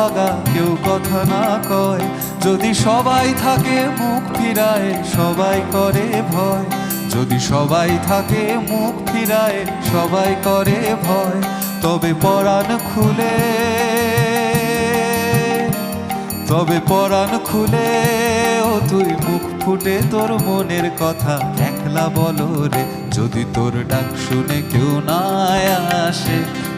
ও অভাগা কেউ কথা না কয়। যদি সবাই থাকে মুখ ফিরায়, সবাই করে ভয়। যদি সবাই থাকে মুখ ফিরায়, সবাই করে ভয়। তবে পরাণ খুলে, তবে পরাণ খুলে। ও তুই মুখ ফুটে তোর মনের কথা, একলা বলো রে। যদি তোর ডাক শুনে কেউ না আসে